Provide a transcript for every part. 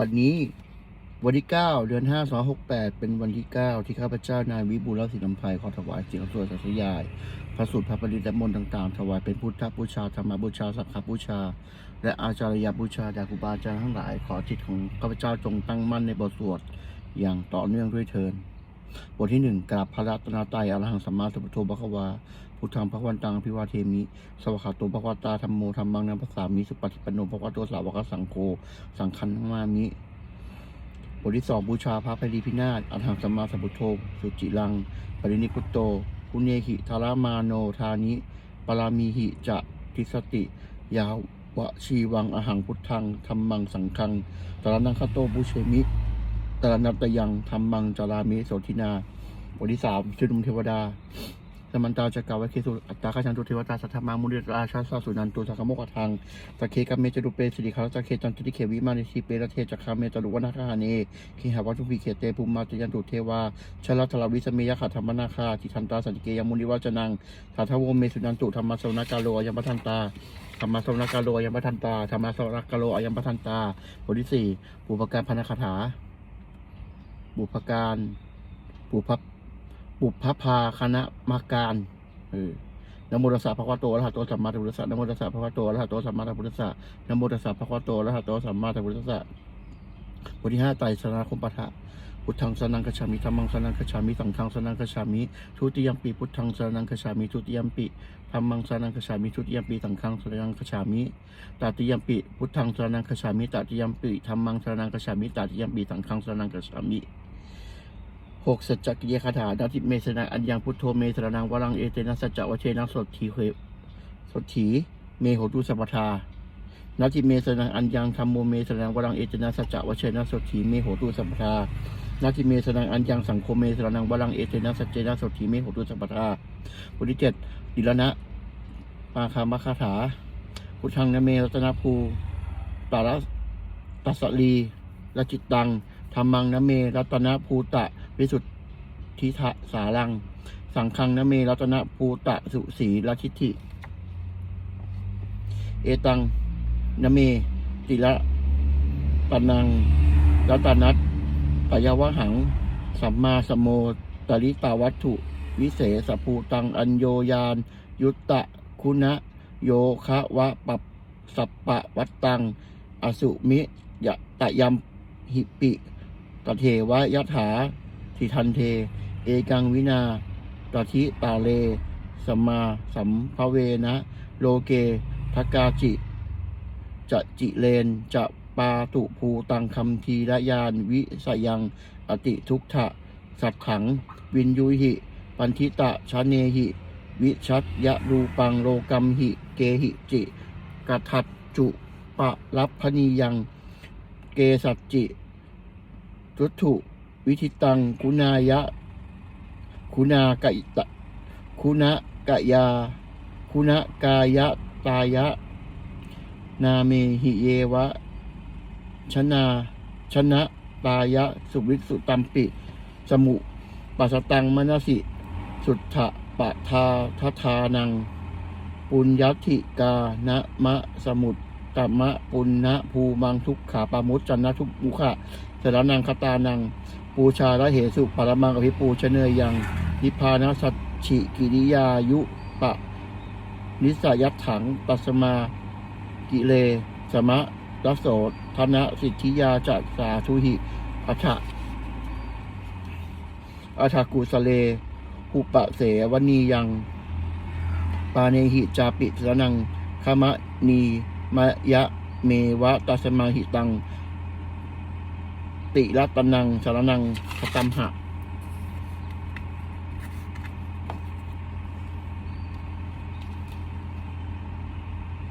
บัดนี้วันที่เก้าเดือนห้าสองหกแปดเป็นวันที่เก้าที่ข้าพเจ้านายวิบูลศรีลำไพขอถวายเสียงสวดสัตยาย พระสูตรพระปริตมนต์ต่างๆ ถวายเป็นพุทธบูชาธรรมบูชา สังฆบูชา และอาจารยบูชาแด่ครูบาอาจารย์ทั้งหลาย ขอจิตของข้าพเจ้าจงตั้งมั่นในบทสวดอย่างต่อเนื่องด้วยเทินบทที่หนึ่งกราบพระรัตนตรัยอรหังสัมมาสัมพุทโธพระควา พุทธังพระวันตังอภิวาเทมิ สวขาโตพระวตาธรรมโมธรรมังนัมภาษามิสุปฏิปันโนพระควโตสาวกสังโฆสังคันธมามิบทที่สองบูชาพระพรีพินาศอรหังสัมมาสัมพุทโธสุจิลัง ปรินิพุตโตคุเนหิทารามาโนทานิ ปรามีหิจะทิสติ ยาวะชีวังอหังพุทธังธรรมังสังฆังตระนังคโตบุเชมิตระนัตยังธรรมังจารามิโสทินาบทที่สามชุดุมเทวดา สมันตาจักรวะเคสุอัตตาคาชันตุเทวตาสัทธามามุนิราชาสาสุนันตุสักโมกทังตะเคกัมเมจรุเปสิริคาราจักเคจันตุติเควิมานิชิเปรเทจักขามเมจรุวนาคาหาเนเคหาวัตุภิเคเตภูมิมาจยันตุเทวาชลทลวิสเมยขัธรรมนาคาทิทันตาสันติเกยมุนิวาจนังสาทวเมสุนันตุธรรมสวนากาโลอายัมปทันตาธรรมสวนากาโลอายัมปทันตาธรรมสวนากาโลอายัมปทันตาบทที่สี่บุพการพนคาถาบุพการบุพ บุพพาคณะมาการเออนโมตัสสะภะคะวะโตอะระหะโตสัมมาสัมพุทธัสสะนโมตัสสะภะคะวะโตอะระหะโตสัมมาสัมพุทธัสสะนโมตัสสะภะคะวะโตอะระหะโตสัมมาสัมพุทธัสสะบทที่ห้าไตรสรณคมปะทะพุทธังสนังคจฉามิธัมมังสนังคจฉามิสังฆังสนังคจฉามิทุติยมปีพุทธังสนังคจฉามิทุติยมปีธัมมังสนังคจฉามิทุติยมปีสังฆังสนังคจฉามิตติยมปีพุทธังสนังคจฉามิตติยมปีธัมมังสนังคจฉามิตติยมปีสังฆังสนังคจฉามิ หกสัจจกิยคาถาดาทิเมสนังอัญญังพุทโธเมสรนังวรังเอเตนะสัจจวเชนะสดทีเหสดถีเมโหตุสัมปทานาทิเมสนังอัญญังธรรมโมเมสนังวรังเอเตนะสัจจวเชนะสดถีเมโหตุสัมปทานาทิเมสนังอัญญังสังโฆเมสรนังวรังเอเตนะสัจเจนะสดถีเมโหตุสัมปทาบทที่เจ็ดดิลนะปาคามคาถาพุทธังนเมรัตนภูตาระตัสสลีละจิตตังธรรมังนเมรัตนภูตะ วิสุทธิทะสารัง สังฆังนเมรัตนภูตะสุสีลทิฐิเอตังนเมติละปนังรัตนัตปยาวหัง สัมมาสมโมตริตาวัตถุ วิเศษสภูตัง อัญโยยาน ยุตตะคุณะ โยคะวะปับสัปปะวัตตัง อสุมิยะตะยัมหิปิตเทวะยถา ทิทันเท เอกังวินาตทิตาเลสมมาสัมภเวนะ โลเกทกาจิ จะจิเลน จะปาตุภูตังคำทีละยานวิสยังอติทุกขะสัตขัง วินยุหิ ปันทิตะชะเนหิ วิชัตยะรูปังโลกัมหิ เกหิจิกัทัดจุปะรับพนียัง เกสัจจิทุถุ วิธิตังคุณายะ คุณากะอิตะคุณกะยา คุณกายะตายะ นาเมหิเยวะ ชนะชนะตายะ สุวิสุตัมปิ สมุปัสตังมนสิ สุทธะปะทาททานัง ปุญญติกานะมะสมุตตมะปุณณะภูมังทุกขาปามุจจันนะทุกมุขะสรนังคตานัง ปูชาละเหสุปรมังอภิปูชเนยยังนิพพานะสัจฉิกิริยายุปะ นิสยัตถังปัสมากิเลสมะรัสโสธนะสิทธิยาจัสาทุหิอัฏะอัฏฐกุสเลหุปะเสวนียัง ปาเนหิจาปิสนังคมะนีมะยะเมวะตัสมาหิตัง ติรัตนังสารนังสตัมหะ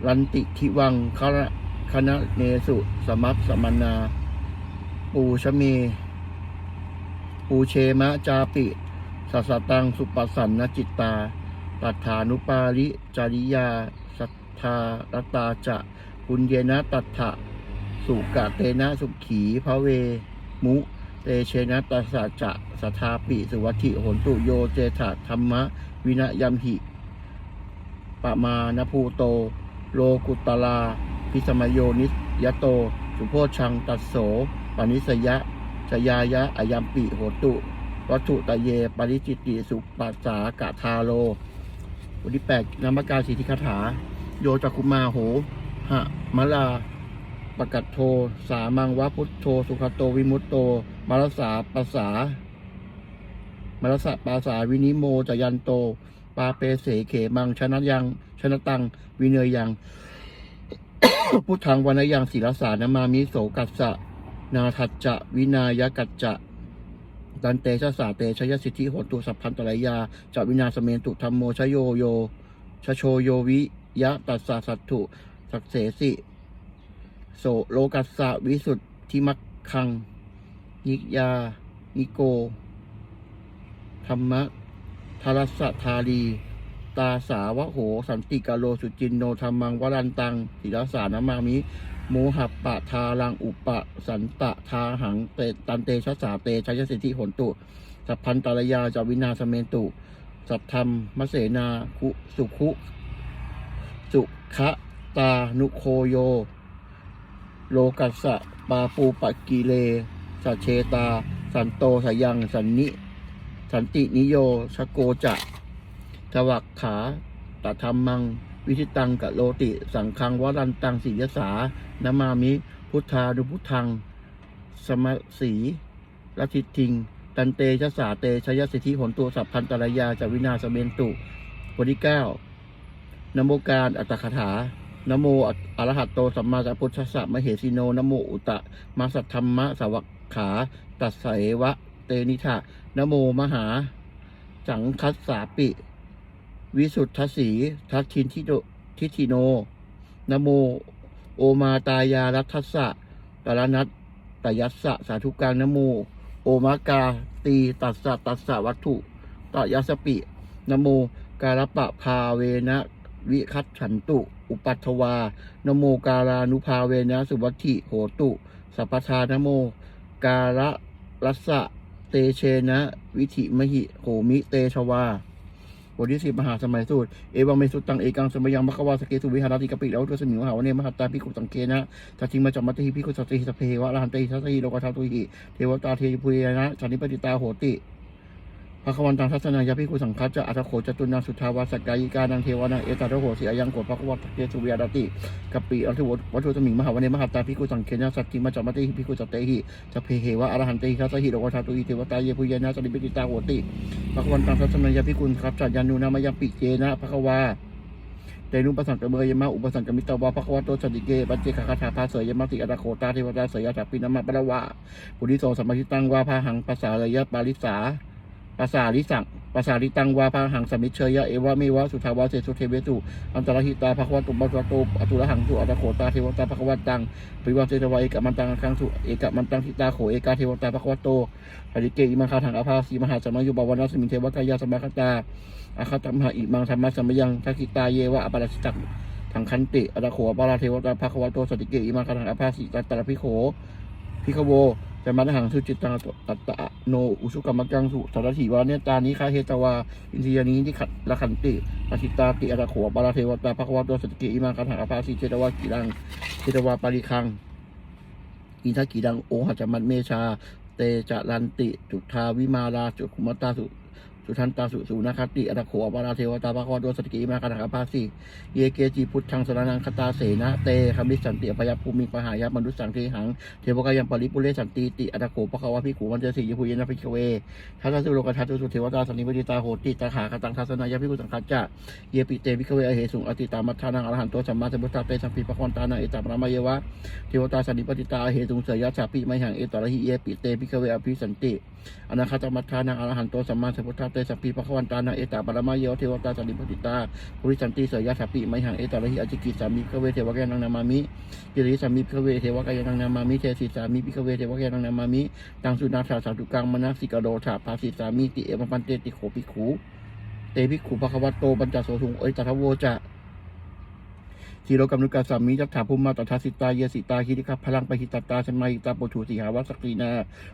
รันติทิวังคณะคณะเนสุ สมัตสมนา ปูชเม ปูเชมะจาปิสัสตังสุปสันนจิตตาตัฏฐานุปาริจาริยา สัทธารตาจะปุญเยนะตัฏฐะสุกะเตนะสุขีพระเว มุเตเชนะตัสสะจะสทาปิสุวัติโหนตุโยเจถะธรรมะ วินยัมหิปะมานภูโต โลกุตลา พิสมโยนิสยโต สุโพชังตัสโสปานิสยะชยายะอายัมปิโหตุ วัตถุตะเย ปริจิติสุปัสสากะทาโลบทที่แปดนามการสีทิคาถา โยจักคุมาโห หะมะลา ปกัตโท สามังวะพุทโธ สุขโตวิมุตโต มารสาปสสามารสะปาสาวินิโมจยันโต ปาเปเสเขมังชนะยัง ชนะตัง วิเนยยัง พุทธังวันยังศิลสานามามิโสกัสสะ นาทัจจะวินายกัจจะดันเตชะสาเตชยสิทธิโหตุสัพพันตรายาจะวินาสเมนตุธรรมโมชโยโยชโชโยวิยะตัสสะสัตถุสักเสสิ โสโลกัสสะวิสุทธิมักคัง นิยา นิโก ธรรมะทารสทารี ตาสาวะโห สันติกาโลสุจินโนธรรมังวรันตังศิลสานามามิ โมหัปปะทารังอุปะ สันตะทาหังเตตันเตชะสาเตชยสิทธิหนตุ สัพพันตรยาจาวินาสเมนตุ สัพธรรมมเสนาคุสุขุ สุขะตานุโคโย โลกัสสะปาปูปะกีเลสัเชตา สันโตสยัง สันนิ สันตินิโยชโกจะทวักขาตธรรมัง วิธิตังกะโลติ สังคังวรันตังศิยสานามามิ พุทธานุพุทธัง สมสีลัทธิทิง ตันเตชะสาเตชยสิทธิหนตุสัพพันตรายาจวินาสเมนตุบทที่เก้านโมการอัตถคถา นโมอรหัตโตสัมมาสัมพุทธัสสะมเหสิโนนโมอุตตะมาสัทธรรมะสวักขาตัสสะเอวะ เตนิทะนโมมหา สังคัสสาปิ วิสุทธสีทัตทินทิโดทิทิโนนโม โอมาตายารัทัสสะตระนัตตยัสสะสาธุกังนโม โอมากาตีตัสสะตัสสะวัตถุตยัสสปินโมการปะพาเวนะ วิคัตฉันตุ อุปัตถวานโมการานุภาเวนะสุวัติโหตุ สัพพทานโม การะรัสะเตเชนะ วิธิมหิโหมิเตชวาบทที่สิบมหาสมัยสูตร เอวังเมสุตัง เอกังสมยังมะขวาสเกสุวิหารติกปิแล้วตัวสมิวหาวเนมหัตตาพิคุสังเคนะทัติมาจัมมัตถิพิคุสัตติสพเพวะรหันติทัสสิโลกธาตุหิเทวตาเทพุยนะสันนิปติตาโหติ ระควันตังทัศนายาพิคุสังคัจจะอัตโขจตุนาสุทาวาสกายิกานังเทวานังเอตาโรโหสีอายังโกพระควัตเทสุวิหารติกปิอัลทิวัตถุสมิงมหาวเนมหัตาพิคุสังเคนะสัตติมาจัมมัตถิพิคุสัตติสพเพเหวะอรหันเตหิทัสสิโลกธาตุหิเทวตาเยพุยนะสันนิปติตาโหติพระควันตังทัศนายาพิคุครับจัดยานุนามายังปิเจนะพระควาเตนุปสังกเมยมะอุปสังกมิตวาพระควาโตสติเกปัจเจกคาถาภาเสยมะติอัตโคตาเทวตาเสยถาปินามาปะละวะปุริโสสมมาทิตังวาพาหังภาษาเลยะปาริสา ภาษาลิสังภาษาลิตังวาพาหังสมิเชยะเอวะเมวะสุทาวาเสสุเทเวตุอันตรหิตาภควาตุบัตโตอตุระหังสุอัตโคตาเทวตาภควาตังปิวัตเจตวะเอกมันตังคังสุเอกมันตังทิตาโขเอกาเทวตาภควาโตปริเกอิมังคาถังอภาสีมหาสมัยุบวนาสมิเทวกายาสมาคตาอาคาตมหาอิมังธรรมะสมยังทักิตาเยวะอปาราชิตักถังคันติอดาโขปาราเทวตาภควโตสติเกอิมังคาถังอภาสีตัตตะพิโขพิขโว แต่มาหังสุจิตังตัตตะโนอุสุกรรมกังสุสารถีวาเนตานิคาเฮตวา อินทรียานี้ที่ขัดละขันติปชิตาติอดาโขปาราเทวตาภควาตัวสติเกอิมังคาถังอภาสีเจตวากีรังเจตวาปาริคังอินทกีดังโอหัจมัตเมชา เตจารันติจุทาวิมาราจุคุมตาสุ สุทันตาสุสุนาคติอตโขอปาราเทวตาภควโดสติกิมาคาถาภาสีเยเกจิพุทธังสรนังคตาเสนะเตคามิสันติอภยภูมิปหายะมนุสสังเทหังเทวกายังปริปุเรสันติติอตโขภควาภิขุวันเจสียภูเยนภิกขเวทัสสุโลกทัสสุเทวตาสันนิปติตาโหติตาขาคตังทัสนายภิกุสังคัจจะเยปิเตภิกขเวอเหสุงอติตามัทธานังอรหันโตสัมมาสัมพุทธาเตสัมปิปะควันตานังเอตัมรามเยวะเทวตาสันนิปติตาเหตุงเสยยะชาปิไมหังเอตระหิเยปิเตพิกเวอภิสันติอนาคตมัทธานังอรหันโตสัมมาสัมพุทธาเตสัพพีปะควันตานาเอตาปรมาเยวเทวตาสันิปติตาภูริสันติเสยยะสัพพีไมหังเอตาลหิอจิกิสามิพิเวเทวะแกนังนามามิกิริสามิพิเวเทวะกานังนามามิเทศิสามิพิเวเทวะแกนังนามามิตังสุนาสาสาธุกังมนัสสิกโดถาภาสิสามิติเอมปันเตติโขปิขูเตภิกขุภควัตโตบัญจโสทุงเอยตถาโวจะ ทีโรกำนุกาสามีจัตถาภูมิมาตถาสิตา เยสิตาคิริคัพพลังปหิตตาสมัยตาปุถุสีหาวัสกีนา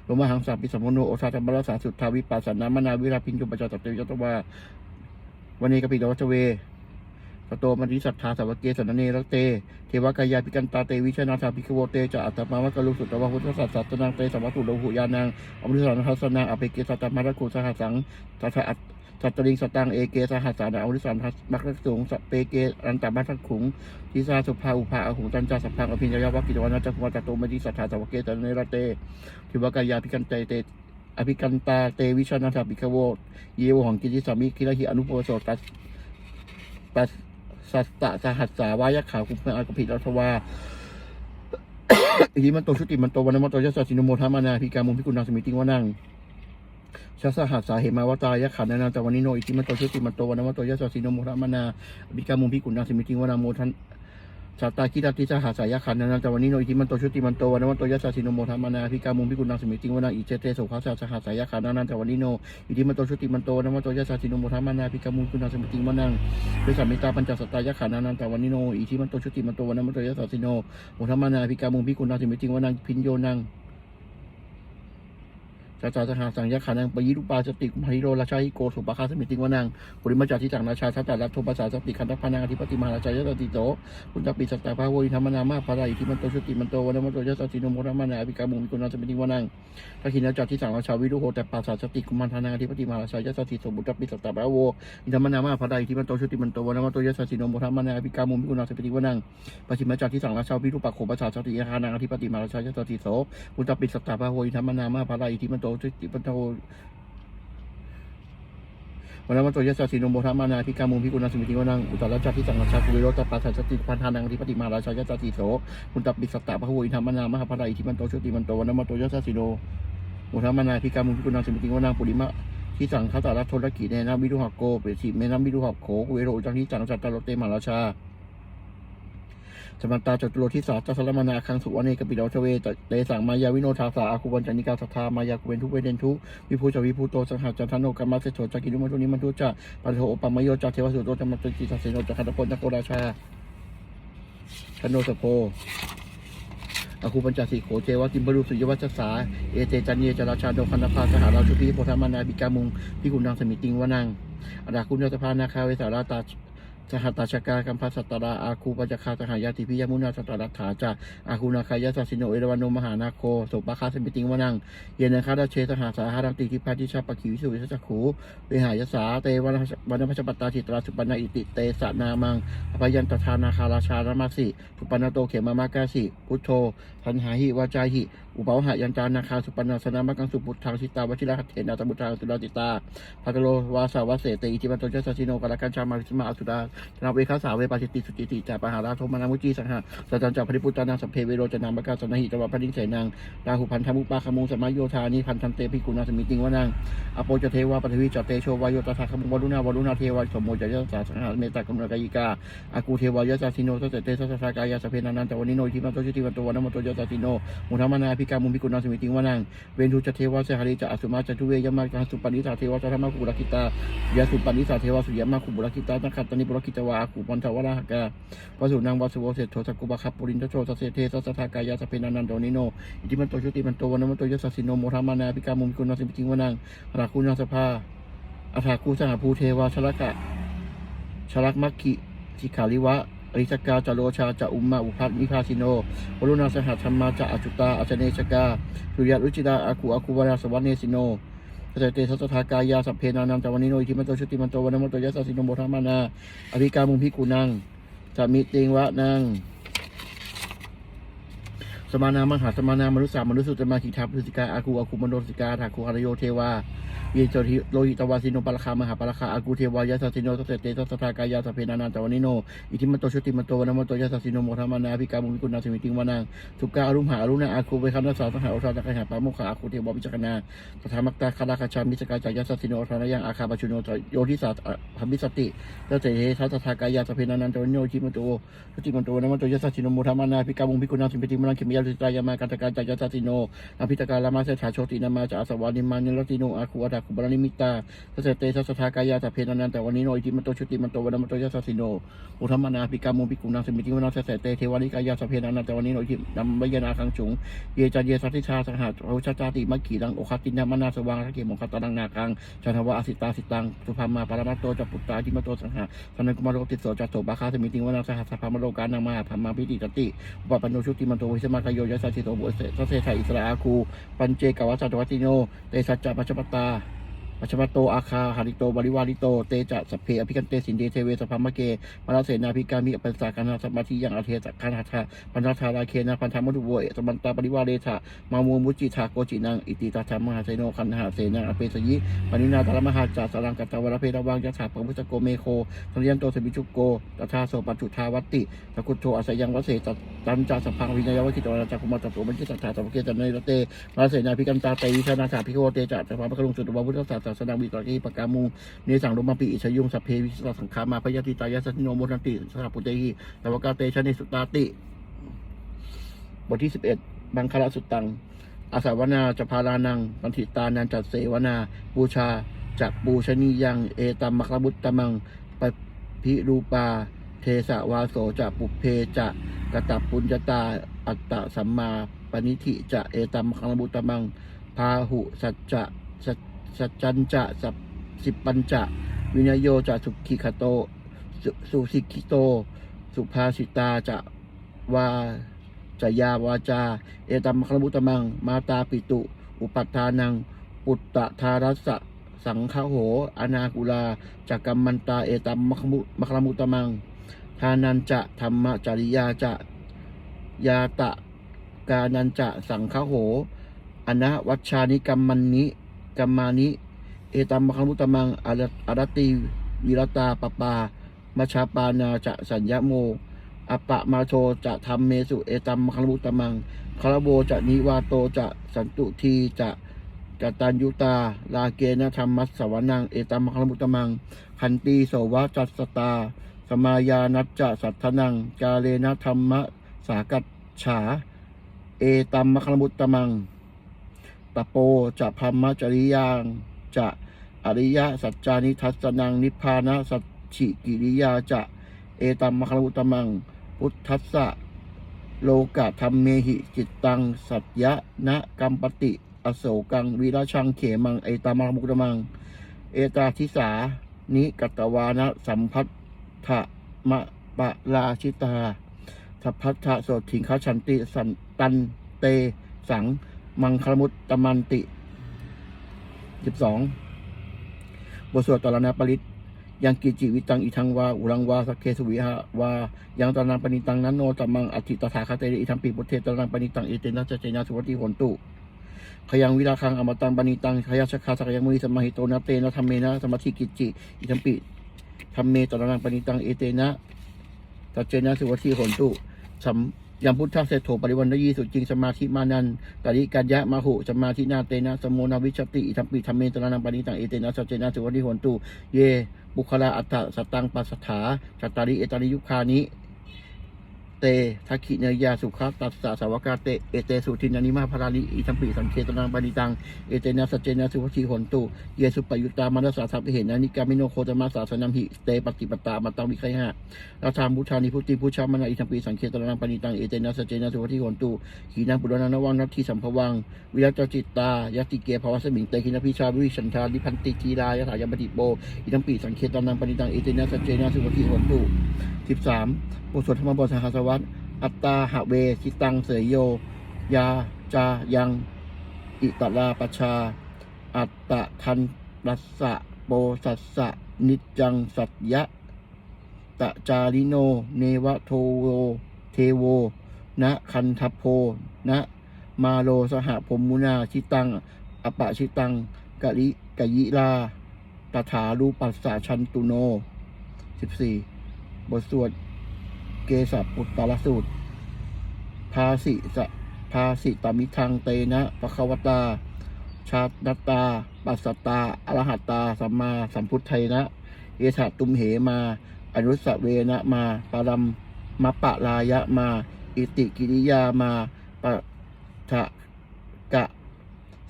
โลมหังสาปิสมโนโอสาธรรมรสาสุทธาวิปัสสนา มนาวิราพินจุปจตเตยตวาวันนี้กปิดวัชเวสโตมนิสัทธาสาวกเกสนเนรเต เทวกายาพิกันตาเตวิชนาธาภิกโวเตจะอัตตมาวกลุสุตวะพุทธสัสสะตนังเตสัมวัตุโลหุยานังอมฤตสันทัสนังอภิเกสัตมารกุสหัสังสัทอัต สัตตริงสตังเอเกสหัสสานาอมฤตสันทัสมักรสุงสเปเกอันตมัทักขุงทิสาสุภาอุภาอหุงตันจาสัพพังอภิญญาวกิจวันาจักวัตโตมนิสัทธาสวเกสนเนรเตเทวกายาพิกันเตเตอภิกันตาเตวิชนาถาภิกขโวเยวหังกิติสามิคิรหิอนุโปโสตัสปัสสัตตะสหัสสาวายขาคุปอากภิรัตวาอิทิมันโตชุติมันโตวันนมันโตยัสสะสินโมทามานาภิกามุพิกุณาสมิติวานัง ชัสหัสสาเหมาวตายะขันนานาวันนิโนอิทิมันโตชุติมันโตวันนมันโตยัสสะสินโมทามนาภิกามุพิกุณาสิมิติวนังโมทันสัตาคิตาติสหัสายะขันนันตวันนิโนอิทิมันโตชุติมันโตวันวันโตยัสสิโนโมธามนาภิกามุงพิกุณังสมิติวนาอิเจเตสุขัสสะสหัสายะขันนันตวันนิโนอิทิมันโตชุติมันโตวันวันโตยัสสิโนโมธามนาภิกามุงพิกุณังสมิติวนังเวสามิตาปัญจสตายะขันนันตวันนิโนอิทิมันโตชุติมันโตวันวันโตยัสสิโนโมธามนาภิกามุงพิกุณังสมิติวนังพินโยนัง จาจาสหาสังยะขานังปยิรุปาสติกมหิโรราชาหิโกสุปะคาสมิติงวนังปุริมาจาทิจังราชาทัตตาลัทโทปัสสาสติคันธพานังอธิปติมหาราชายะตติโตปุญจปิสัตตาภาโวอิธรรมนามาภาราอิทิมันโตชุติมันโตวันมันโตยะสติโนโมรมานาอภิกามุมิกุณาสมิติงวนังทักขินาจาทิสังราชาวิรุโหแต่ปัสาสติกุมารทานังอธิปติมหาราชายะสติโสบุตรปิสัตตาภาโวอิธรรมนามาภาราอิทิมันโตชุติมันโตวันมันโตยะสติโนโมรมานาอภิกามุมิกุณาสมิติงวนังปัจฉิมจาทิสังราชาวิรุปะโคปัสสาสติยะคานังอธิปติมหาราชายะสติโสบุตรปิสัตตาภาโวอิธรรมนามาภาราอิทิมันโตชุติมันโตวันนั้นวันตัวยศสิโนโมธามานาพิกามุงพิกุณาสมิติวนังอุตตรจักทิสังกัชาคุวิโรตปัสสัจติพันธานังอธิปติมาราชายะจติโสคุณตับปิสตะพระโวอินทามนามหาภราอิทิมันโตชุติมันโตวันนั้นวันตัวยศสิโนโมธามานาพิกามุงพิกุณาสมิติวนังปุริมะที่สังคตารัตโทรกิเนนะวิรุหกโกเปสิเมนะวิรุหกโขเวโรจังที่จังจัตตโรเตมาราชา สมันตาจตุโรทิสาจัสรมนาคังสุวรรณเอกปิดาชเวตเตสังมายาวิโนทาสาอาคุบัญจานิกาสัทธามายากุเวนทุเวเดนทุวิภูจาวิภูโตสังหาจันทโนกรรมเสโสจักินุมัตุนิมันทุจะปันโทปมโยจักเทวสุโตจมัตติสัสเสโนจักขันตพลจักโกราชาชโนสโพอาคูปัญจสิโขเจวะกิมบรุสุยวัชสา เอเจจันเยจราชาโดคันธภาสหาราชุพีโพธามานาบิกามุงพิกุณังสมิติงวนังอดาคุณยสภานาคาเวสาราตา สหัตาชกากัมพัสตราอาคูปัจคาสหายาติพิยมุนาสตรัตถาจาอาคูนาคายาสสิโนเอราวันมหานาโคโสปคาสมิติงวนัง เยนคาดาเชสหาสาหารังติทิพัทิชาปะคิวิสุวิสัจขูเวหายสาเตวันวันพัชปตาจิตราสุปันนาอิติเตสะนามังอภยันตทานาคาราชารามาสิสุปันนาโตเขมามากาสิพุทโธ พันหาหิวาจาหิ อุปาหะยันจานาคาสุปันาสนามกังสุปุทธังสิตาวชิระเถนาตบุตราสุราติตาพัทโลวาสาวาเสเตอิทิมันโตเจสสิโนกาลกันชามาวิสมาอสุดานาเวคาสาเวปาจิติสุจิติจาปหาราโทมานามุจีสังหะสัจจันจัพริพุตตานาสัพเพเวโรจนามกาสนหิจวัพพิเสนางราหุพันธมุปาคมุงสมัยโยธานิพันธันเตพิกุณาสมิติงวนังอโปจเทวาปทวีจเตโชวายโยตถาคมุงวรุณาวรุณาเทวาสมโมจยสาสังหะเมตตากรุณากายิกาอากูเทวายสาสิโนสัจเตสัสสากายาสเพนันตวันิโนทิมันโตชุติวันตวันนมโตยสาสิโน มุธรรมนาภิกามุพิกุณาสมิติงวนัง เวนทุจเทวาเสหริจะอสุมาจตุเวยมาจสุปนิสาเทวาสัธรรมกุบุรกิตายาสุปนิสาเทวาสุยมาคุบุรกิตานักขัตตนิบุรกิตวาอากูปันทวรากาวสุนังวาสุโวเสตโทสกุบะคับปุรินทโชสเสเทสสทากายาสเพนันันโดนิโน อิติมันโตชุติมันโตวันมันโตยสสิโนโมธามานาภิกามุมิกุณาสิปิจิงวนังราคูนาสภาอัฐาคูสหภูเทวาชลกะชลักมัคคิสิขาลิวะ อริสกาจโรชาจะอุมมาอุพัทมิพาสิโนวรุณาสหัธรรมาจะอจุตาอจเนชกาสุริยรุจิดาอาคูอาคูวราสวัเนสิโนสเตสัสทากายาสัพเพนานันตวันนิโนอิทิมันโตชุติมันโตวันนมันโตยสสสิโนโมธามานาอภิกามุมิกุนังสมิติงวะนังสมานามหาสมานามนุษย์สามนุษย์สุตมาคิทัพพุสิกาอาคูอาคูมโนสิกาถาคูหารโยเทวา เยโจทิโลหิตวาสิโนปะลคามหาปะลคาอากูเทวายาสัสิโนตเสเตสัสทากายาสเพนานันตวานิโน อิทิมโตชุติมโตวนนมันโตยาสัสิโนโมธามานาภิกามุมิกุณาสมิติงวานังสุกาอรุมหาอรุณาอาคูเวคันนัสสาสหาอุทาตะกหาปามุขาอาคูเทวาวิจักนาตถามักตาคาราคาชามิสกาจายาสัสิโนทานายังอาคาปชุโนโยทิสัตพมิสติตเสเตสัสทากายาสเพนานันตวานิโนอิทิมโตสติมโตวนะมันโตยสัสสิโนโมธามานาพิกามุงพิกุณาสิปิติมังคิมยาลิตายามากันตการจายสัสสิโนอภิตการามาเสถาโชตินามาจาสวานิมานิรติโนอาคูอัตคุบาลนิมิตาทัศเตทัศทากายาสัพเพนันนันแต่วันนี้โนอิติมันโตชุติมันโตวันมันโตยัสสสิโนอุทมนาปิกามุปิกุนังสมิติวนาทัศเตเทวานิกายาสัพเพนันนันแต่วันนี้โนอิตินัมบยนาคังฉุงเยจาเยสัทธิชาสังหาโอชาจาติมัคขีดังโอคตินามนาสว่างทักเกมงคตตังนาคังจันทวะอสิตาสิตังสุภามาปารมาโตจัปุตตาจิมโตสังหาสันนกุมารโรติโสจัตโตบาคาสมิติวนาสหัสสะพามโลกานังมาธรรมาพิติตติอุปปันโนชุติมันโตวิสมากโยยัสสะชิโตบุเสสเสไทยอิสระอาคูปัญเจกวัสสัตวัติโนเตสัจจะปัจจปตา ปัจจปโต อาคาหาริโต บริวาริโต เตจะสัพเพอภิกันเตสินเดเทเวสพามะเก มาลาเสนาภิกามิอปัสสาคานาสมาธิยังอาเทสคานาธาปัญญาธาราเคนะพันธมดุโวเอสมันตาปริวาเรธามามูมุจิธาโกจินัง อิติตาธรรมหาเสโนคันหาเสนาอเปสยิปนินาตารมหาจาสารังกัตตวรเพระวังยะถาปะมุสโกเมโคสัญญนโตสมิจุโกตถาโสปัจจุทาวัตติตะกุโทอาศัยยังวเสตตันจาสัพพังวิญญาณวคิตวราจักุมาตโตมันจิตถาตะเกจันเนรเตมาเสนาพิกันตาเตวิชนาถาพิโคเตจะสัพพะพะลุงสุตวะพุทธศาสนาวิตรกีปกามุงเนสังโรมาปิอิชยุงสัพเพวิสสังขามาพยาติตายาสติโนโมทันติสัพพุเตหิตวกาเตชะเนสุตาติ บทที่สิบเอ็ดบังคละสุตัง อาสาวนาจะพารานังปันถิตานันจัดเสวนาบูชาจักบูชนียัง เอตัมมะคลบุตตมังปพิรูปา เทสวาโสจะปุเพจะกะตับปุญจตาอัตตะสัมมาปณิธิจะเอตัมมะคลบุตตมังพาหุสัจจะสัจ สัจจันจะสัพสิบปัญจะวินโยจะสุขิคโตสุสุสิกิโต สุภาสิตาจะวาจยาวาจา เอตัมคลมุตตมัง มาตาปิตุ อุปัฏฐานัง ปุตตะทารัสสะสังฆโห อนากุลาจักกัมมันตา เอตัมมคมุมคลมุตตมัง ทานันจะธรรมจริยาจะยาตะกานันจะสังฆโห อนะวัชานิกัมมันนิ กัมมานิ เอตัมมคลมุตมังอรอรติวิรตาปปามาชาปานาจะสัญญโมอปะมาโชจะทำเมสุเอตัมมคลมุตมังคารโบจะนิวาโตจะสันตุทีจะกตัญยุตา ลาเกนะธรรมัสสวนัง เอตัมมคลมุตมังคันตีโสวะจัสสตา สมายานัจจะสัทธนัง กาเลนะธรรมะสากัจฉา เอตัมมคลมุตตมัง ตะโปจะพัมมจริยังจะอริยสัจจานิทัสนังนิพพานะสัจฉิกิริยาจะเอตัมมคลุตมัง พุทธัสสะโลกะธรรมเมหิจิตตัง สัจยะนะกัมปติ อโศกังวีราชังเขมังเอตามะมุกตมัง เอตาทิสา นิกัตวานะสัมพัทธะมะปะราชิตาสัพพัทธะโสถิงคชันติสันตันเตสัง มังคลมุตตมันติสิบสองบทสวดตรณปริตยังกิจิวิตังอิทังวาอุรังวาสักเคสุวิหาวายังตานังปณิตังนันโนตมังอธิตถาคาเตอิทัมปีพุทเทตานังปณิตังเอเตนะเจเจนะสุวัติหนตุขยังวิราคังอมตังปณิตังขยาชคาสักยังมุนิสมหิโตนะเตนะธรรมเมนะสมาธิกิจิอิทัมปีธรรมเมตานังปณิตังเอเตนะตัจเจนะสุวัติหนตุสัม ยังพุทธเศรษโถปริวันยีสุจริงสมาธิมานันตริกัญญะมาหุสมาธินาเตนะสมโนาวิชติอิทัมปีธรรมเมตระนังปณิตังเอเตนะสัจเจนะสุวัติโหนตุเยบุคลาอัตตะสตังปัสสถาชาตตาริเอตาริยุคานิ เตทักขิเนยาสุขตัสสะสาวกาเต เอเตสุทินานิมาพาราลิอิทัมปิสังเคตนังปานิตัง เอเตนะสัจเจนะสุวชีหนตุ เยสุปยุตตามนัสสาสัพเพเหนะนิกามิโนโคตมาสาสนัมหิเตปฏิปตามาตังวิไคหะราชามพุทธานิพุทธิพุทธามานาอิทัมปิสังเคตนังปานิตัง เอเตนะสัจเจนะสุวชีหนตุ ขีนังปุรณนวังนัตถิสัมภวัง วิรัตจิตตายติเกภาวสมิงเตคินพิชาวิชันทาลิพันติกีรายถายมปฏิโปอิทัมปีสังเคตนังปณิตัง เอเตนะสัจเจนะสุปฏิโหนตุสิบสามบทสวดธรรมบทสังฆสวัสดิ์อัตตาหะเวชิตังเสยโย ยาจายังอิตลาปชา อัตตะทันรัสสะโปสัสสะนิจจังสัตยะตะจาริโน เนวะโทโวเทโว นะคันทัพโพ นะมาโลสหพมุนาชิตัง อปะชิตังกะลิกะยิลาตถารูปัสสะชันตุโน 14 บทสวด เกสปุตตรสูตร ภาสิสะภาสิตมิทังเตนะปะคะวตา ชาตตา ปัสสตาอรหัตตา สัมมาสัมพุทไทนะ เอถะตุมเหมา อนุสเวนะมา ปารัมมะปะลายะมา อิติกิริยามาปะทะกะ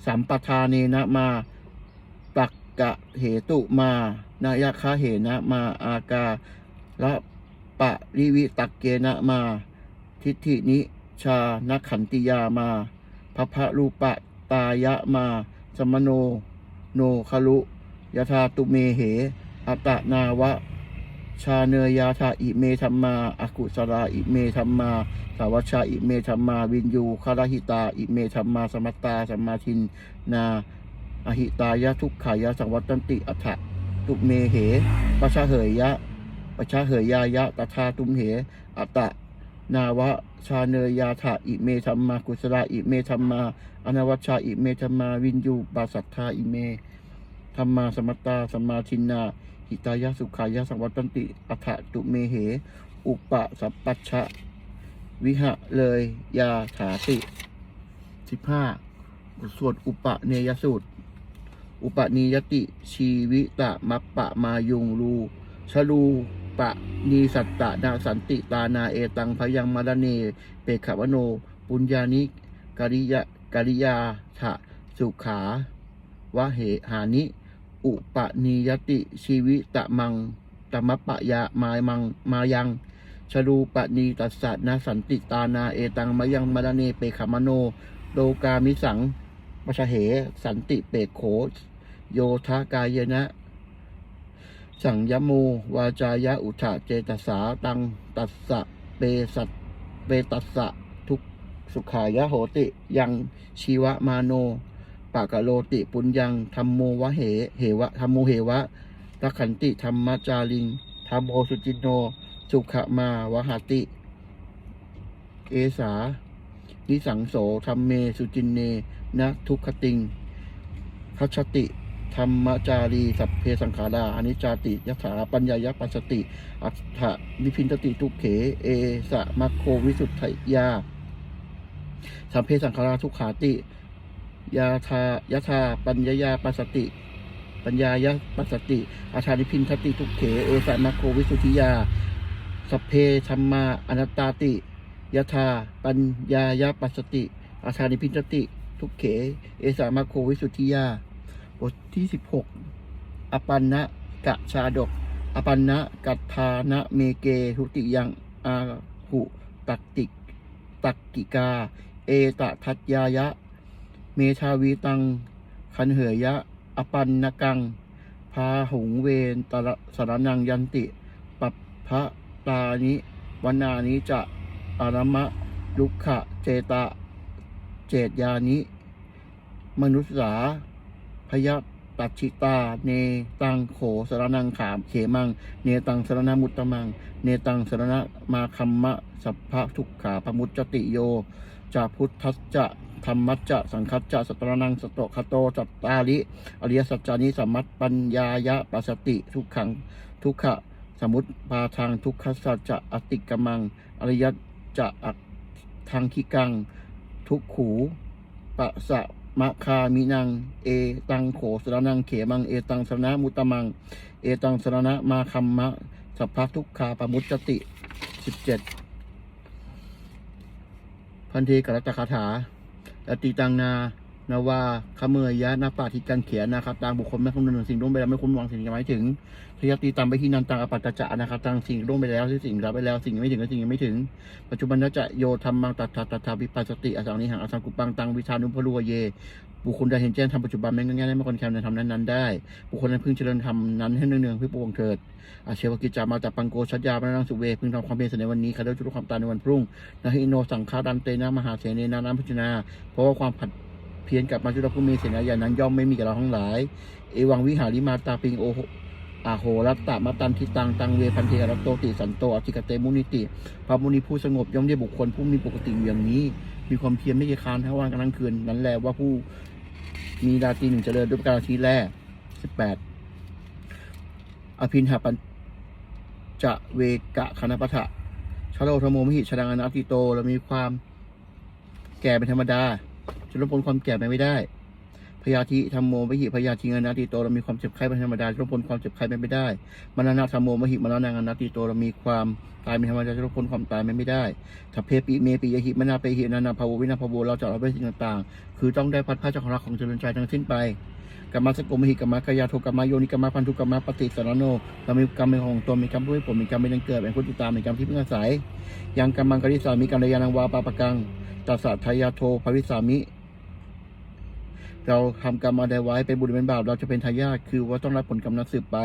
สัมปทาเนนะมาตักกะเหตุมา นายคาเหนะมา อากาละ ปะริวิตักเกนะมา ทิฏฐินิชานักขันติยามาพพะรูปะตายะมา สมโน โนคารุยธาตุเมเหอัตนาวะ ชาเนยยาธาอิเมธรรมาอากุสราอิเมธรรมา สาวัชาอิเมธรรมา วินยูคารหิตา อิเมธรรมา สมัตตาสมาทินนาอหิตายะทุกขายะสังวัตตันติอัฏฐะตุเมเหปชาเหยยะ ปชาเหยยายะตถาตุมเห อัตตะนาวะชาเนยยาธาอิเมธรรมากุสราอิเมธรรมาอนวัชชาอิเมธรรมาวินยูปาสัทธาอิเมธรรมาสมัตตาสมมาทินนาหิตายะสุขายะสังวัตตันติอัฏตุเมเห อุปะสัปปัชชะ วิหะเลย ยาถาติสิบห้าสวดอุปะเนยสูตร อุปนิยติชีวิตะมัปปะมายุงรูชลู ปะนีสัตตะนาสันติตานาเอตังพยังมาดเนเปขาวโน ปุญญานิกริยะกริยาถะสุขาวะเหหานิ อุปนิยติชีวิตะมังตมปะยามามังมายังชรูปนีตัสสะนาสันติตานาเอตังมะยังมะดเนเปขามโนโลกามิสังมชเหสันติเปกโขโยทากายนะ สังยโม วาจายะอุทะเจตสาตังตัสสะเปสัตเปตัสสะทุกสุขายะโหติ ยังชีวะมาโนปากะโลติปุญญังธรรมโมวะเหเหวะธรรมโมเหวะตักขันติธรรมจาริงธรรมโมสุจินโน สุขมาวหติเกสา นิสังโสธรรมเมสุจินเนนะทุกขติงคัจฉติ ธรรมจารีสัพเพสังขาราอนิจจาติยถาปัญญายปัสสติ อัฏฐวิพินตติทุกเข เอสะมัคโควิสุทธยาสัพเพสังขาราทุกขาติยาทายะธาปัญญายาปัสสติ ปัญญายะปัสสติ อาชานิพินทติทุกเข เอสะมัคโควิสุทธิยาสัพเพธรรมาอนัตตาติยถาปัญญายาปัสสติ อาชานิพินทติทุกเข เอสามาโควิสุทธิยา บทที่สิบหกอปันนะกะชาดก อปันนะกัตทานะเมเกทุติยังอาหุตักติกตักกิกา เอตะทัตยายะ เมชาวีตัง คันเหยะ อปันนกัง พาหุงเวนตระสารนังยันติ ปัปพระตานิวันนานิจะอารมะ ลุกขะ เจตะ เจตยานิ มนุษสา พยตัชิตา เนตังโขสรนังขามเขมัง เนตังสรณมุตตมัง เนตังสรณมาคัมมะสัพพะทุกขาปมุจจติโยจะพุทธัสจะธรรมัจจะสังคัจจะสตรนังสโตคโตจัตตาลิอริยสัจจานิสัมมัตปัญญายะปัสสติ ทุกขัง ทุกขะ สมุตปาทางทุกขสัจจะอติกมัง อริยจะอักทางคิกัง ทุกขูปะสะ มะคามินัง เอตังโขสรนังเขมัง เอตังสรณมุตตมัง เอตังสรณมาคัมมะ สัพพะทุกขาปมุจจติสิบเจ็ดพันธีกัลตคาถาอติตังนา นาวาขเมยยะนาปาทิกันเขียนนะครับตางบุคคลไม่คำนึงสิ่งร่วมไปแล้วไม่คุ้มหวังสิ่งที่หมายถึงทยติตามไปที่นันตังอปัตตจะนะครับตังสิ่งร่วมไปแล้วที่สิ่งรับไปแล้วสิ่งไม่ถึงและสิ่งยังไม่ถึง ปัจจุบันนจะโยธรรมังตัตถาตัตถาวิปัสสติอสังนิหังอสังกุปังตังวิชานุพลุวเย บุคคลใดเห็นแจ้งทำปัจจุบันแม้ง่ายๆได้ไม่คนแคมในทำนั้นๆได้ บุคคลนั้นพึงเจริญธรรมนั้นให้เนืองๆเพื่อปวงเถิดอาเชวกิจจามาจากปังโกชัญญาบรรลังสุเวพึงทำความเพียรในวันนี้คาเดจุลความตายในวันพรุ่งนะฮิโนสังฆาดันเตนะมหาเสนีนานาพิจนา เพราะว่าความผัด เพียรกับมาจุลภูมิเสนาญานั้นย่อมไม่มีกับเราทั้งหลาย เอวังวิหาริมาตาปิงโออาโหรัตตะมาตันทิตังตังเวพันเทกรัตโตติสันโตอธิกเตมุนิติพระมุนีผู้สงบย่อมได้บุคคลผู้มีปกติอย่างนี้ มีความเพียรไม่เกียคานทั้งวันกลางคืนนั้นแลว่าผู้มีราตรีหนึ่งเจริญด้วยประการชีแรกสิบแปดอภินหปัญจะเวกะคณปะทะชะโลธโมมหิชดังอนัติโตเรามีความแก่เป็นธรรมดา จะลดพ้นความแก่ไปไม่ได้พยาธิธรรมโมมหิพยาธิงอนัตติโตเรามีความเจ็บไข้เป็นธรรมดาจะลดพ้นความเจ็บไข้ไปไม่ได้มรณะธรรมโมมหิมรณะอนัตติโตเรามีความตายเป็นธรรมดาจะลดพ้นความตายไปไม่ได้ถ้าเพปิเมปิยหิมนาเปหินานาภาววินาภาวเราจะเอาไปสิ่งต่างๆ คือต้องได้พัดผ้าจากของรักของเจริญใจทั้งสิ้นไปกรรมสกโกมหิกรรมกายาโทกรรมโยนิกรรมพันธุกรรมปฏิสารโนเรามีกรรมเป็นของตนมีกรรมด้วยผลมีกรรมเป็นเกิดเป็นคนติดตามมีกรรมที่เพิ่งอาศัยยังกรรมังกริสามีกรรมยานังวาปาปะกัง ตัสสะทายาโทภวิสามิ เราทำกรรมอะไรไว้เป็นบุญเป็นบาปเราจะเป็นทายาทคือว่าต้องรับผลกรรมนั้นสืบไป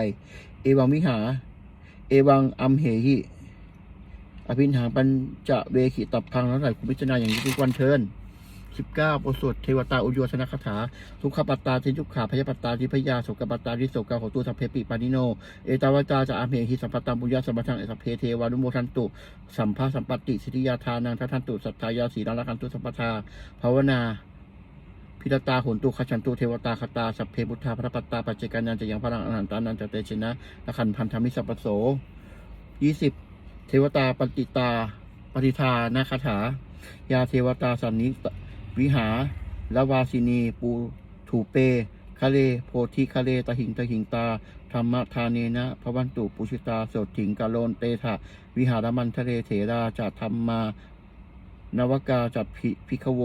เอวังวิหา เอวังอัมเหหิอภินหาปัญจะเวขิตับพังแล้วไหลคุณพิจารณาอย่างนี้ทุกวันเทิน สิบเก้าประสวดเทวตาอุโยชนะคาถา ทุกขปัตตาทิทุขาพยปัตตาทิพยาโสกปัตตาทิโสกาโหตุสัพเพปิปานิโน เอตาวจาจะอาเมหิสัมปตตัมปุญญาสัมปทังเอสัพเพเทวานุโมทันตุ สัมภาสัมปติสิทธิยาทานังทัทันตุสัทธายาสีรังคันตุสัมปทาภาวนาพิรตาโหนตุขชันตุเทวตาคตาสัพเพพุทธาพระปัตตาปัจเจกานันจะยังพลังอรหันตานันจะเตชินะละขันพันธมิสัพปโสยี่สิบเทวตาปฏิตาปฏิทานาคาถา ยาเทวตาสันนิ วิหาละวาสินี ปูถูเป คะเล โพธิคะเล ตหิง ตหิงตา ธรรมทานเนนะพระวันตุปุชิตาโสถิงกาโลนเตถะวิหารมันทะเลเถราจัตธรรมานวกาจัตพิพิคโว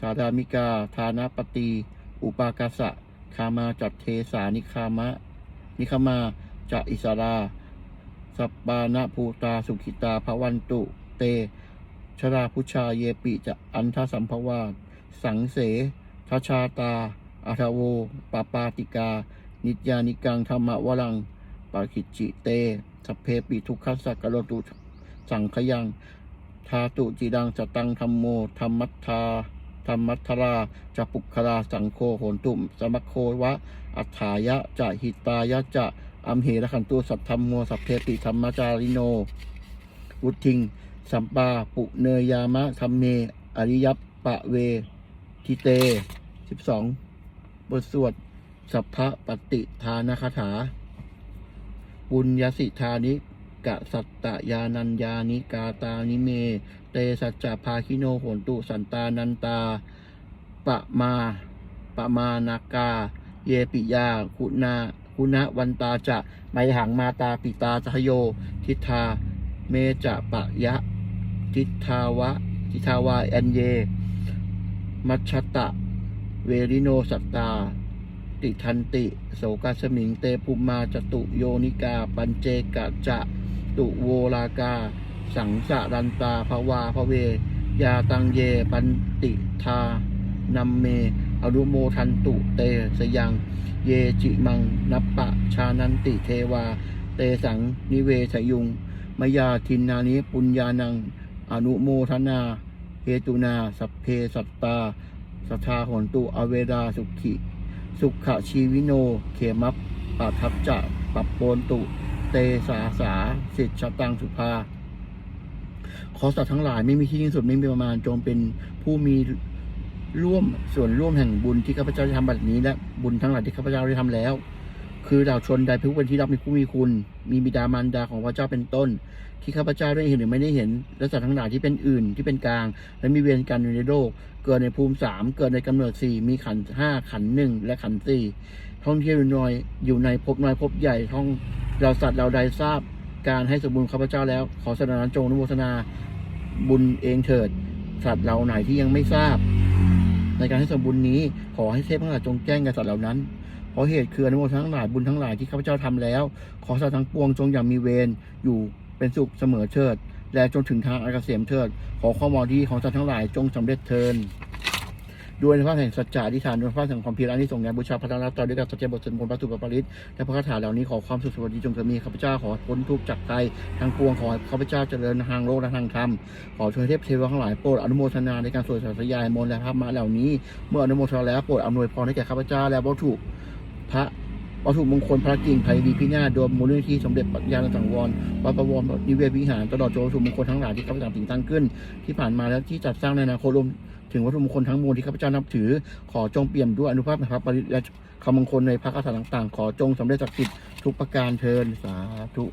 สาดามิกาทานาปตี อุปากาสะคามาจัตเทสานิคามะ นิคามาจะอิสราสัปปานะภูตาสุขิตาภวันตุเต ชราพุชาเยปิจะอันทสัมภวาสังเสทชาตาอาทโวปาปาติกา นิจยานิกังธรรมวรังปาคิจิเตสัพเพปิทุกขสักกโลตุสังขยัง ทาตุจิดังจตังธรรมโมธรรมัทธาธรรมัทราจะปุคลาสังโฆโหนตุมสมโควะ อัฏฐายะจะหิตายะจะอัมเหระขันตุสัทธรรมโมสัพเพปิธรรมจาริโนวุทิง สัมปาปุเนยามะธรรมเมอริยัปปะเว ทิเตสิบสองบทสวด สัพพะปฏิทานคาถา ปุญญสิทานิกะสัตตยานัญญานิกาตานิเม เตสัจจภาคิโนโหนตุสันตานันตาปะมาปะมานากา เยปิยา คุณาคุณะวันตาจะไมหังมาตาปิตาทะโย ทิทา เมจะปะยะ ทิทาวะทิทาวาแอนเย มัชชตะ เวริโนสัตตา ติทันติ โสกาสมิงเตภูมาจตุโยนิกา ปัญเจกะจะตุโวลากา สังสะรันตาภวาภเวยาตังเยปันติทานัมเมอนุโมทันตุเตสยัง เยจิมังนัปปะชานันติเทวา เตสังนิเวชยุง มยาทินนานิปุญญานัง อนุโมทนาเฮตุนา สัพเพสัตตาสัทธาหนตุอเวดาสุขิ สุขชีวิโน เขมัปปัทับจะปับโปนตุ เตสาสาสิทธชตังสุภา ขอสัตว์ทั้งหลายไม่มีที่สิ้นสุดไม่มีประมาณจงเป็นผู้มีร่วมส่วนร่วมแห่งบุญที่ข้าพเจ้าได้ทำบัดนี้และบุญทั้งหลายที่ข้าพเจ้าได้ทำแล้ว คือดาวชนใดผู้เป็นที่รักมีผู้มีคุณ มีบิดามารดาของพระเจ้าเป็นต้น ที่ข้าพเจ้าได้เห็นหรือไม่ได้เห็น และสัตว์ทั้งหลายที่เป็นอื่นที่เป็นกลาง และมีเวรกันอยู่ในโลก เกิดในภูมิสามเกิดในกำเนิดสี่มีขันห้าขันหนึ่งและขันสี่ท่องเที่ยวอยู่น้อยอยู่ในภพน้อยภพใหญ่ท่องเราสัตว์เราใดทราบการให้สมบูรณ์ข้าพเจ้าแล้ว ขอสนั้นจงนุโมทนาบุญเองเถิด สัตว์เราไหนที่ยังไม่ทราบ ในการให้สมบูรณ์นี้ขอให้เทพทั้งหลายจงแจ้งแก่สัตว์เหล่านั้น เพราะเหตุคืออนุโมทนาทั้งหลายบุญทั้งหลายที่ข้าพเจ้าทำแล้ว ขอสัตว์ทั้งปวงจงอย่างมีเวรอยู่เป็นสุขเสมอเถิด และจงถึงทางอันเกษมเถิด ขอความหวังดีของสัตว์ทั้งหลายจงสำเร็จเทินด้วยในพระแห่งสัจจะอธิษฐานด้วยพระแห่งความเพียรอันนี้ส่งแด่บูชาพระรัตน์ต่อด้วยกับสัจจะบทสวดมนต์พระสุภปริตและพระคาถาเหล่านี้ขอความสุขสวัสดีจงเกิดมีข้าพเจ้าขอพ้นทุกข์จากใจทางปวงขอข้าพเจ้าเจริญทางโลกและทางธรรมขอช่วยเทพเทวทั้งหลายโปรดอนุโมทนาในการสวดสาธยายมนต์และธรรมะเหล่านี้ เมื่ออนุโมทนาแล้วโปรดอำนวยพรให้แก่ข้าพเจ้าและวัตถุ พระวัตถุมงคลพระกิ่งไผ่ดีพินาศโดยมูลนิธิสมเด็จปัญญาสังวรวัดประวรนิเวศวิหารตลอดจนวัตถุมงคลทั้งหลายที่ข้าพเจ้าติ่งตั้งขึ้น ที่ผ่านมาและที่จัดสร้างในอนาคตรวมถึงวัตถุมงคลทั้งมวลที่ข้าพเจ้านับถือ ขอจงเปี่ยมด้วยอนุภาพนะครับปริและคำมงคลในพระคาถาต่างๆ ขอจงสำเร็จศักดิ์สิทธิ์ทุกประการเทินสาธุ